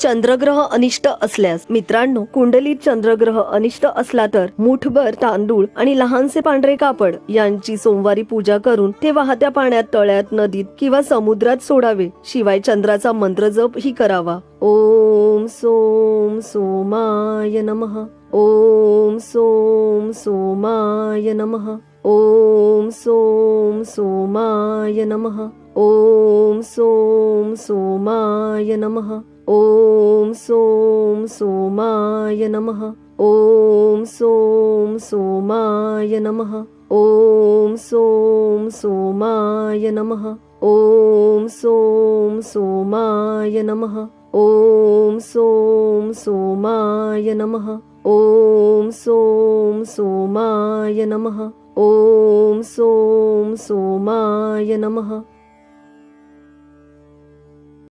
चंद्रग्रह अनिष्ट असल्यास मित्रांनो कुंडलीत चंद्रग्रह अनिष्ट असला तर मुठभर तांदूळ आणि लहानसे पांढरे कापड यांची सोमवारी पूजा करून ते वाहत्या पाण्यात तळ्यात नदीत किंवा समुद्रात सोडावे. शिवाय चंद्राचा मंत्र जप ही करावा. ओम सोम सोमाय नमः. ओम सोम सोमाय नमः. ओम सोम सोमाय नमः. ओम सोम सोमाय नमः. ओम सोम सोमाय नमः। ओम सोम सोमाय नमः। ओम सोम सोमाय नमः। ओम सोम सोमाय नमः। ओम सोम सोमाय नमः। ओम सोम सोमाय नमः। ओम सोम सोमाय नमः।